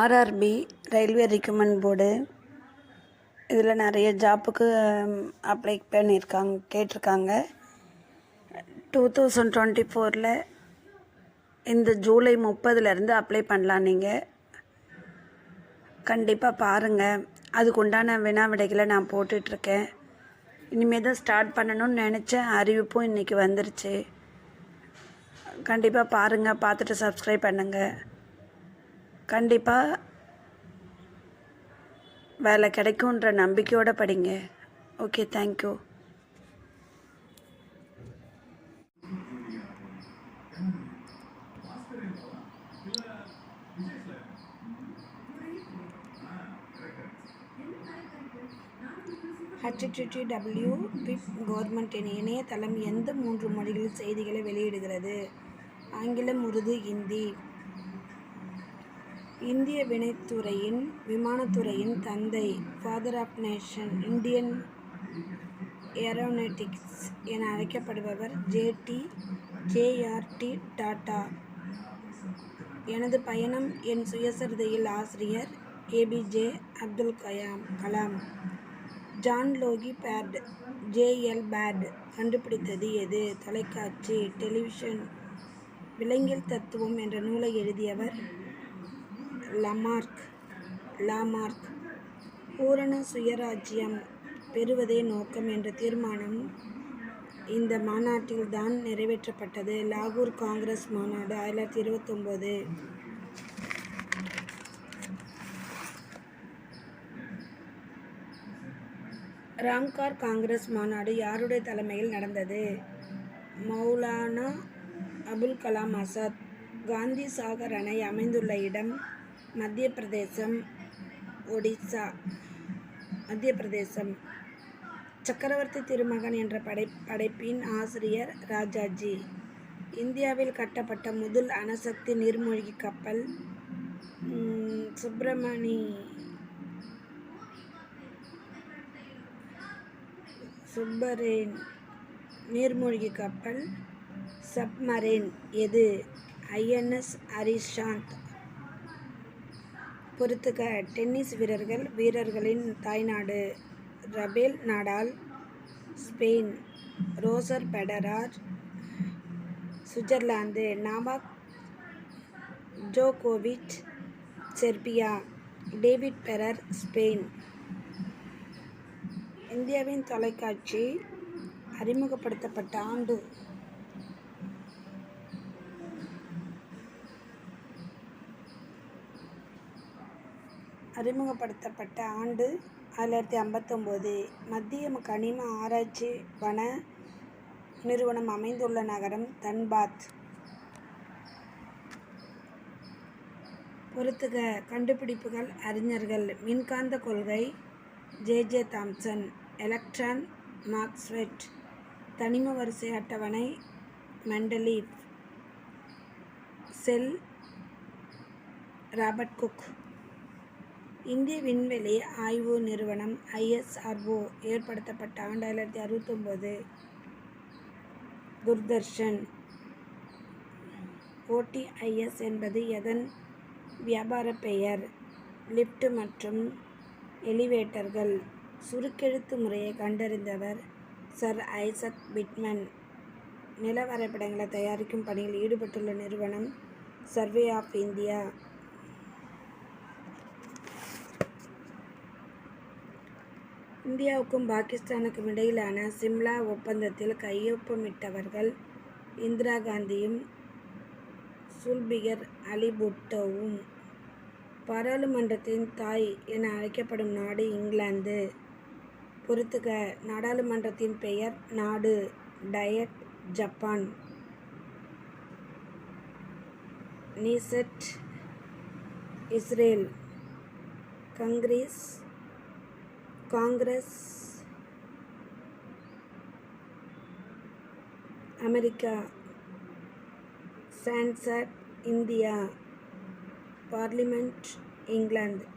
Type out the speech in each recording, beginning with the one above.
RRB railway recruitment board இதில் நிறைய ஜாப்புக்கு apply பண்ணியிருக்காங்க கேட்டிருக்காங்க. டூ தௌசண்ட் டுவெண்ட்டி ஃபோரில் இந்த ஜூலை முப்பதுலேருந்து அப்ளை பண்ணலாம் நீங்கள் கண்டிப்பாக பாருங்கள் அதுக்குண்டான வினா விடைகளை நான் போட்டுட்ருக்கேன் இனிமேல் தான் ஸ்டார்ட் பண்ணணும்னு நினச்சேன். அறிவிப்பும் இன்றைக்கி வந்துருச்சு. கண்டிப்பாக பாருங்கள் பார்த்துட்டு சப்ஸ்கிரைப் பண்ணுங்கள் கண்டிப்பாக வேலை கிடைக்குன்ற நம்பிக்கையோடு படிங்க. ஓகே தேங்க்யூ ஹச்டிடிடபிள்யூ பிப் கவர்மெண்ட் இணையதளம் எந்த மூன்று மொழிகளில் செய்திகளை வெளியிடுகிறது? ஆங்கிலம் உருது ஹிந்தி இந்திய வினைத்துறையின் விமானத்துறையின் தந்தை father of nation Indian aeronautics என அழைக்கப்படுபவர் ஜேடி ஜேஆர்டி டாட்டா எனது பயணம் என் சுயசரிதையில் ஆசிரியர் APJ Abdul Kayam Kalam John Logie Baird JL Baird. கண்டுபிடித்தது எது? தொலைக்காட்சி டெலிவிஷன் விலங்கியல் தத்துவம் என்ற நூலை எழுதியவர் லமார்க். லாமார்க். பூரண சுயராஜ்யம் பெறுவதே நோக்கம் என்ற தீர்மானம் இந்த மாநாட்டில் தான் நிறைவேற்றப்பட்டது. லாகூர் காங்கிரஸ் மாநாடு ஆயிரத்தி தொள்ளாயிரத்தி இருபத்தொம்போது ராம்கார் காங்கிரஸ் மாநாடு யாருடைய தலைமையில் நடந்தது? மௌலானா அபுல் கலாம் ஆசாத் காந்தி சாகர் அணை அமைந்துள்ள இடம் மத்திய பிரதேசம் ஒடிசா மத்திய பிரதேசம். சக்கரவர்த்தி திருமகன் என்ற படை படைப்பின் ஆசிரியர் ராஜாஜி. இந்தியாவில் கட்டப்பட்ட முதல் அணுசக்தி நீர்மூழ்கி கப்பல் சுப்பிரமணி சுப்பரேன் நீர்மூழ்கி கப்பல். சப்மரேன் எது? ஐஎன்எஸ் அரிஷாந்த் பொறுத்துக டென்னிஸ் வீரர்கள் வீரர்களின் தாய்நாடு Rafael Nadal Spain Roger Federer Switzerland Novak ஜோகோவிச் செர்பியா டேவிட் பெரர் ஸ்பெயின். இந்தியாவின் தொலைக்காட்சி அறிமுகப்படுத்தப்பட்ட ஆண்டு. அறிமுகப்படுத்தப்பட்ட ஆண்டு ஆயிரத்தி ஐம்பத்தொம்போது மத்திய கனிம ஆராய்ச்சி வன நிறுவனம் அமைந்துள்ள நகரம் தன்பாத். பொறுத்துக கண்டுபிடிப்புகள் அறிஞர்கள் மின்காந்த கொள்கை J J Thomson. Electron Maxwell தனிம வரிசை அட்டவணை மெண்டலீப் செல் ராபர்ட் குக். இந்திய விண்வெளி ஆய்வு நிறுவனம் ஐஎஸ்ஆர்ஓ ஏற்படுத்தப்பட்ட ஆண்டு ஆயிரத்தி அறுபத்தொம்போது. துர்தர்ஷன் ஓடிஐஎஸ் என்பது எதன் வியாபார பெயர்? லிஃப்ட் மற்றும் எலிவேட்டர்கள். சுருக்கெழுத்து முறையை கண்டறிந்தவர் சர் ஐசக் பிட்மன். நில வரைபடங்களை தயாரிக்கும் பணியில் ஈடுபட்டுள்ள நிறுவனம் சர்வே ஆஃப் இந்தியா. இந்தியாவுக்கும் பாகிஸ்தானுக்கும் இடையிலான சிம்லா ஒப்பந்தத்தில் கையொப்பமிட்டவர்கள் இந்திரா காந்தியும் சுல்பிகர் அலி புட்டோவும் பாராளுமன்றத்தின் தாய் என அழைக்கப்படும் நாடு இங்கிலாந்து. பொறுத்துக. நாடாளுமன்றத்தின் பெயர் நாடு. Diet Japan. Knesset Israel. Congress. Congress. America. Sansad India. Parliament England.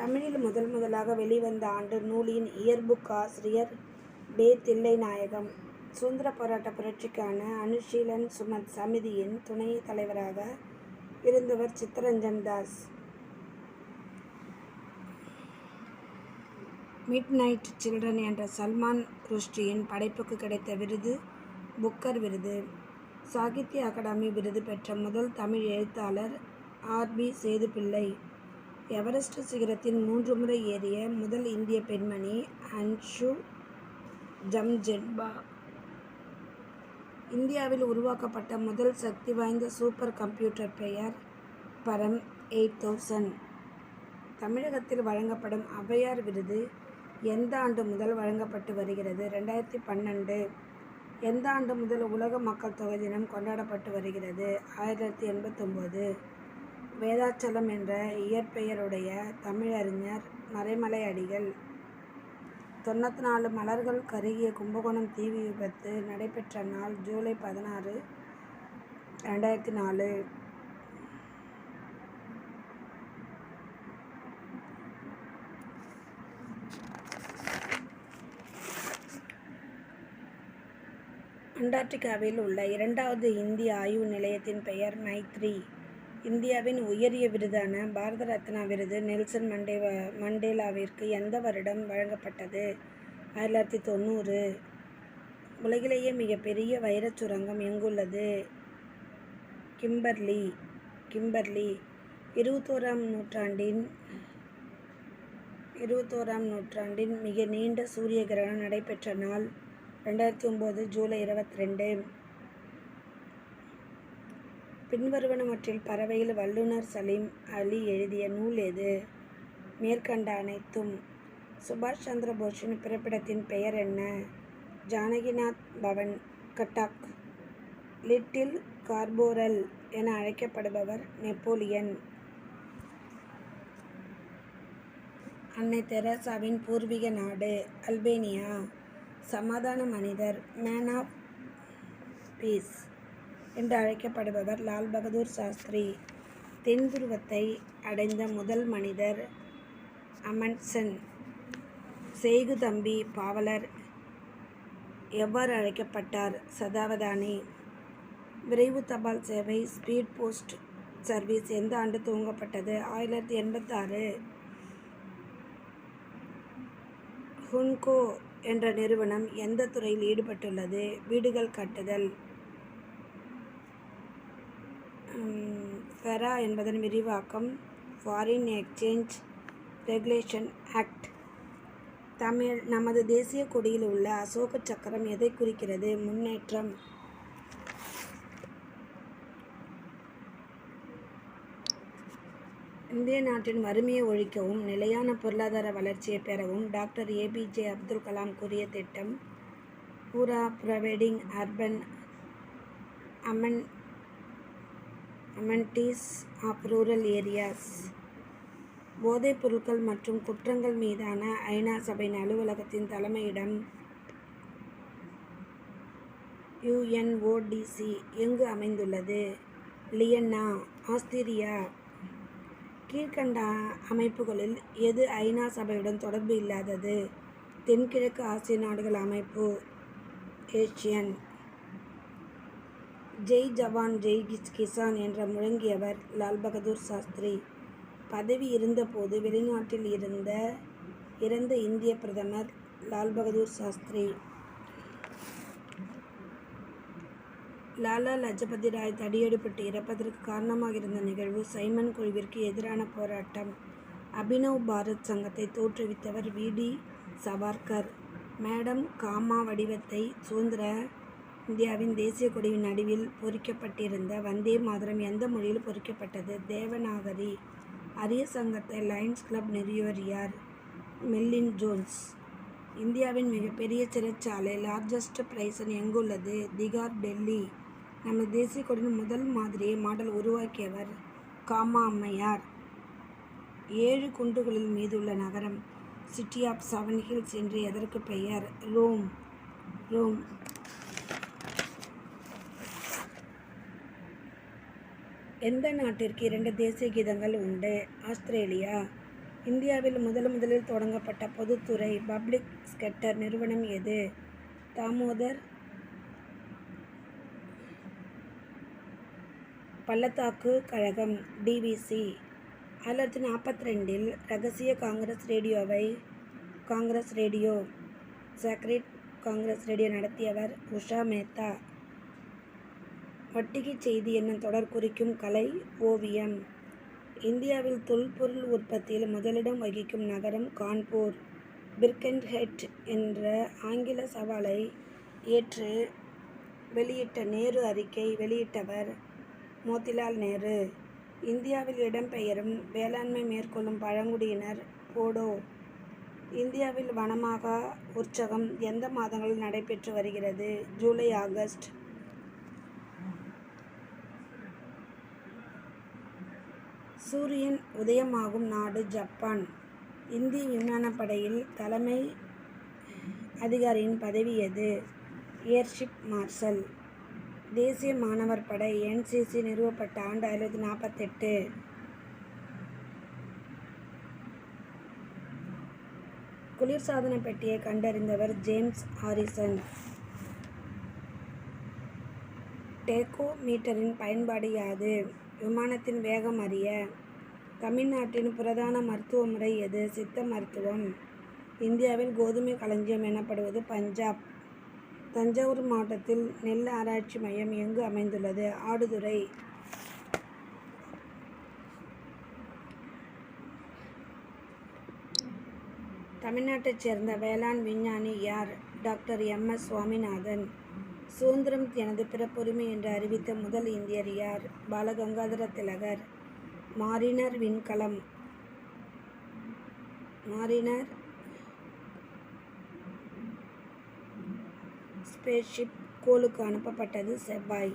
தமிழில் முதல் முதலாக வெளிவந்த ஆண்டு நூலின் இயற்புக் ஆசிரியர் பே தில்லைநாயகம். சுதந்திர போராட்ட புரட்சிக்கான அனுஷீலன் சுமத் சமிதியின் துணை தலைவராக இருந்தவர் Chittaranjan Das. Mid night children என்ற சல்மான் ருஷ்டியின் படைப்புக்கு கிடைத்த விருது புக்கர் விருது. சாகித்ய அகாடமி விருது பெற்ற முதல் தமிழ் எழுத்தாளர் ஆர் பி சேதுப்பிள்ளை எவரெஸ்ட் சிகரத்தின் மூன்று முறை ஏறிய முதல் இந்திய பெண்மணி அன்ஷு ஜம்ஜென்பா இந்தியாவில் உருவாக்கப்பட்ட முதல் சக்தி வாய்ந்த சூப்பர் கம்ப்யூட்டர் பெயர் பரம் எயிட் தௌசண்ட். தமிழகத்தில் வழங்கப்படும் ஔவையார் விருது எந்த ஆண்டு முதல் வழங்கப்பட்டு வருகிறது? ரெண்டாயிரத்தி பன்னெண்டு. எந்த ஆண்டு முதல் உலக மக்கள் தொகை தினம் கொண்டாடப்பட்டு வருகிறது? ஆயிரத்தி எண்பத்தொம்போது. வேதாச்சலம் என்ற இயற்பெயருடைய தமிழறிஞர் மறைமலை அடிகள் தொண்ணூற்றி நாலு மலர்கள் கருகிய கும்பகோணம் தீ விபத்து நடைபெற்ற நாள் ஜூலை பதினாறு ரெண்டாயிரத்தி நாலு. அண்டார்டிகாவில் உள்ள இரண்டாவது இந்திய ஆய்வு நிலையத்தின் பெயர் மைத்ரி. இந்தியாவின் உயரிய விருதான பாரத ரத்னா விருது நெல்சன் மண்டேவா மண்டேலாவிற்கு எந்த வருடம் வழங்கப்பட்டது? ஆயிரத்தி தொள்ளாயிரத்தி தொண்ணூறு. உலகிலேயே மிகப்பெரிய வைரச் சுரங்கம் எங்குள்ளது? Kimberley Kimberley. இருபத்தோராம் நூற்றாண்டின் இருபத்தோராம் நூற்றாண்டின் மிக நீண்ட சூரிய கிரகணம் நடைபெற்ற நாள் ரெண்டாயிரத்தி ஒம்பது ஜூலை இருபத்தி ரெண்டு. பின்வருவனவற்றில் பறவையில் வல்லுநர் சலீம் அலி எழுதிய நூல் எது? மேற்கண்ட அனைத்தும் சுபாஷ் சந்திர போஸின் பிறப்பிடத்தின் பெயர் என்ன? ஜானகிநாத் பவன் கட்டாக். லிட்டில் கார்போரல் என அழைக்கப்படுபவர் நெப்போலியன். அன்னை தெரசாவின் பூர்வீக நாடு அல்பேனியா. சமாதான மனிதர் மேன் ஆஃப் பீஸ் என்று அழைக்கப்படுபவர் லால் பகதூர் சாஸ்திரி. தென் துருவத்தை அடைந்த முதல் மனிதர் அமண்ட்சன் செய்கு தம்பி பாவலர் எவ்வாறு அழைக்கப்பட்டார்? சதாவதானி. விரைவு தபால் சேவை ஸ்பீட் போஸ்ட் சர்வீஸ் எந்த ஆண்டு துவங்கப்பட்டது? ஆயிரத்தி எண்பத்தாறு. ஹுன்கோ என்ற நிறுவனம் எந்த துறையில் ஈடுபட்டுள்ளது? வீடுகள் கட்டுதல். ஃபெரா என்பதன் விரிவாக்கம் foreign exchange regulation act Tamil நமது தேசிய கொடியில் உள்ள அசோக சக்கரம் எதை குறிக்கிறது? முன்னேற்றம். இந்திய நாட்டின் வறுமையை ஒழிக்கவும் நிலையான பொருளாதார வளர்ச்சியை பெறவும் டாக்டர் ஏபிஜே அப்துல் கலாம் கூறிய திட்டம் PURA providing urban amen amenities of rural areas போதைப் பொருட்கள் மற்றும் குற்றங்கள் மீதான ஐநா சபையின் அலுவலகத்தின் தலைமையிடம் யுஎன்ஓடிசி எங்கு அமைந்துள்ளது? Vienna Austria. கீழ்கண்ட அமைப்புகளில் எது ஐநா சபையுடன் தொடர்பு இல்லாதது? தென்கிழக்கு ஆசிய நாடுகள் அமைப்பு ஏஷியன் ஜெய் ஜவான் ஜெய் கிசான் என்ற முழங்கியவர் லால் பகதூர் சாஸ்திரி. பதவி இருந்தபோது வெளிநாட்டில் இருந்த இறந்த இந்திய பிரதமர் லால் பகதூர் சாஸ்திரி. லாலா லஜபதி ராய் தடியடிப்பட்டு இறப்பதற்கு காரணமாக இருந்த நிகழ்வு சைமன் குழுவிற்கு எதிரான போராட்டம். அபினவ் பாரத் சங்கத்தை தோற்றுவித்தவர் V. D. Savarkar. Madam Cama வடிவத்தை சுதந்திர இந்தியாவின் தேசிய கொடியின் நடுவில் பொறிக்கப்பட்டிருந்த வந்தே மாதரம் எந்த மொழியில் பொறிக்கப்பட்டது? தேவநாகரி. அரிய சங்கத்தை லயன்ஸ் கிளப் நிறுவியவர் யார்? Melvin Jones. இந்தியாவின் மிகப்பெரிய சிறைச்சாலை லார்ஜஸ்ட் பிரைசன் எங்குள்ளது? திகார் டெல்லி. நமது தேசிய கொடியின் முதல் மாதிரியை மாடல் உருவாக்கியவர் காமா அம்மையார் ஏழு குண்டுகளில் மீதுள்ள நகரம் சிட்டி ஆஃப் செவன் ஹில்ஸ் என்று எதற்கு பெயர்? ரோம். ரோம். எந்த நாட்டிற்கு இரண்டு தேசிய கீதங்கள் உண்டு? ஆஸ்திரேலியா. இந்தியாவில் முதல் முதலில் தொடங்கப்பட்ட பொதுத்துறை பப்ளிக் ஸ்கெட்டர் நிறுவனம் எது? தாமோதர் பள்ளத்தாக்கு கழகம் டிவிசி ஆயிரத்தி நாற்பத்தி ரெண்டில் ரகசிய காங்கிரஸ் ரேடியோவை Congress radio secret Congress radio நடத்தியவர் உஷா மேத்தா. பட்டிகை செய்தி என்னும் தொடர் குறிக்கும் கலை ஓவியம்? இந்தியாவில் தொல்பொருள் உற்பத்தியில் முதலிடம் வகிக்கும் நகரம் கான்பூர். பிர்கன்ஹெட் என்ற ஆங்கில சவாலை ஏற்று வெளியிட்ட நேரு அறிக்கை வெளியிட்டவர் மோதிலால் நேரு. இந்தியாவில் இடம்பெயரும் வேளாண்மை மேற்கொள்ளும் பழங்குடியினர் போடோ. இந்தியாவில் வனமாகா உற்சவம் எந்த மாதங்களில் நடைபெற்று வருகிறது? July August. சூரியன் உதயமாகும் நாடு ஜப்பான். இந்திய விமானப்படையில் தலைமை அதிகாரியின் பதவி எது? Air chief marshal. தேசிய மாணவர் படை என்சிசி நிறுவப்பட்ட ஆண்டு ஆயிரத்தி நாற்பத்தெட்டு. குளிர்சாதன பெட்டியை கண்டறிந்தவர் ஜேம்ஸ் ஹாரிசன். டேக்கோ மீட்டரின் பயன்பாடு யாது? விமானத்தின் வேகம் அறிய தமிழ்நாட்டின் பிரதான மருத்துவ முறை எது? சித்த மருத்துவம். இந்தியாவில் கோதுமை களஞ்சியம் எனப்படுவது பஞ்சாப். தஞ்சாவூர் மாவட்டத்தில் நெல் ஆராய்ச்சி மையம் எங்கு அமைந்துள்ளது? ஆடுதுறை. தமிழ்நாட்டைச் சேர்ந்த வேளாண் விஞ்ஞானி யார்? Doctor M. எஸ். சுவாமிநாதன். சுதந்திரம் எனது பிறப்புரிமை என்று அறிவித்த முதல் இந்தியர் யார்? பாலகங்காதர திலகர். மாரினர் விண்கலம் மாரினர் ஸ்பேஸ்ஷிப் கோளுக்கு அனுப்பப்பட்டது செவ்வாய்.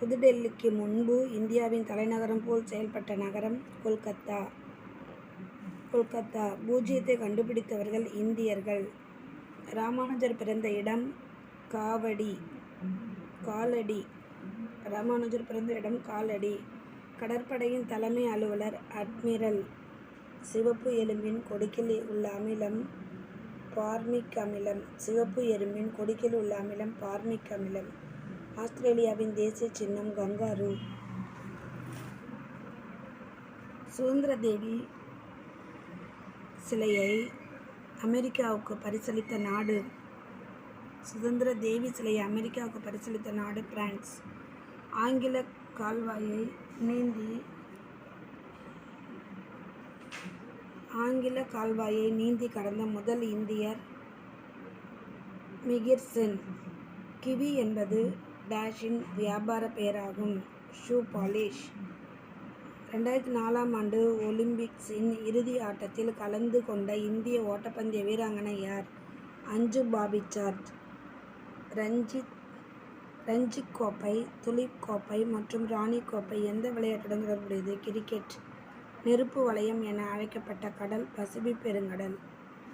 புதுடெல்லிக்கு முன்பு இந்தியாவின் தலைநகரம் போல் செயல்பட்ட நகரம் கொல்கத்தா. கொல்கத்தா. பூஜ்ஜியத்தை கண்டுபிடித்தவர்கள் இந்தியர்கள். ராமானுஜர் பிறந்த இடம் காவடி. காலடி. ராமானுஜர் பிறந்த இடம் காலடி. கடற்படையின் தலைமை அலுவலர் அட்மிரல் சிவப்பு எலும்பின் கொடுக்கில் உள்ள அமிலம் பார்மிக் அமிலம் சிவப்பு எறும்பின் கொடுக்கில் உள்ள அமிலம் பார்மிக் அமிலம். ஆஸ்திரேலியாவின் தேசிய சின்னம் கங்காரு. சுதந்திர தேவி சிலையை அமெரிக்காவுக்கு பரிசளித்த நாடு. சுதந்திர தேவி சிலையை அமெரிக்காவுக்கு பரிசளித்த நாடு பிரான்ஸ். ஆங்கில கால்வாயை நீந்தி ஆங்கில கால்வாயை நீந்தி கடந்த முதல் இந்தியர் மிகிர் சென் கிவி என்பது டேஷின் வியாபார பெயராகும். Shoe polish. ரெண்டாயிரத்தி நாலாம் ஆண்டு ஒலிம்பிக்ஸின் இறுதி ஆட்டத்தில் கலந்து கொண்ட இந்திய ஓட்டப்பந்தய வீராங்கனை யார்? அஞ்சு பாபி சார்ஜ் ரஞ்சித் ரஞ்சி கோப்பை துலிப் கோப்பை மற்றும் ராணி கோப்பை எந்த விளையாட்டுடன் தொடர்புடையது? கிரிக்கெட். நெருப்பு வளையம் என அழைக்கப்பட்ட கடல் பசிபிக் பெருங்கடல்.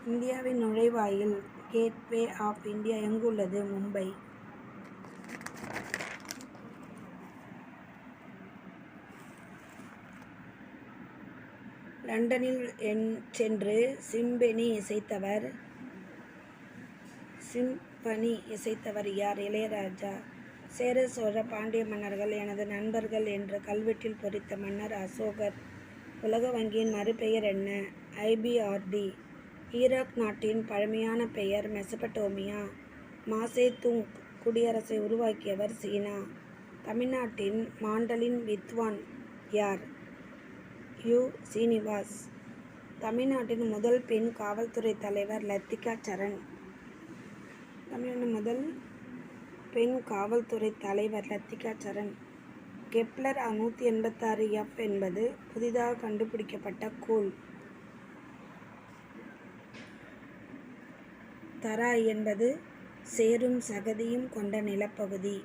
இந்தியாவின் நுழைவாயில் கேட்வே ஆஃப் இந்தியா எங்குள்ளது? மும்பை. லண்டனில் என் சென்று சிம்பெனி இசைத்தவர். சிம்பனி இசைத்தவர் யார்? இளையராஜா. சேர சோழ பாண்டிய மன்னர்கள் எனது நண்பர்கள் என்ற கல்வெட்டில் பொறித்த மன்னர் அசோகர். உலக வங்கியின் மறுபெயர் என்ன? ஐபிஆர்டி ஈராக் நாட்டின் பழமையான பெயர் மெசபடோமியா மாசே துங் குடியரசை உருவாக்கியவர் சீனா. தமிழ்நாட்டின் மாண்டலின் வித்வான் யார்? யு. சீனிவாஸ். தமிழ்நாட்டின் முதல் பெண் காவல்துறை தலைவர் லத்திகா சரண். தமிழ்நாட்டின் முதல் பெண் காவல்துறை தலைவர் லத்திகா சரண் கெப்லர் நூற்றி எண்பத்தாறு எஃப் என்பது புதிதாக கண்டுபிடிக்கப்பட்ட கோள் தராய் என்பது சேரும் சகதியும் கொண்ட நிலப்பகுதி.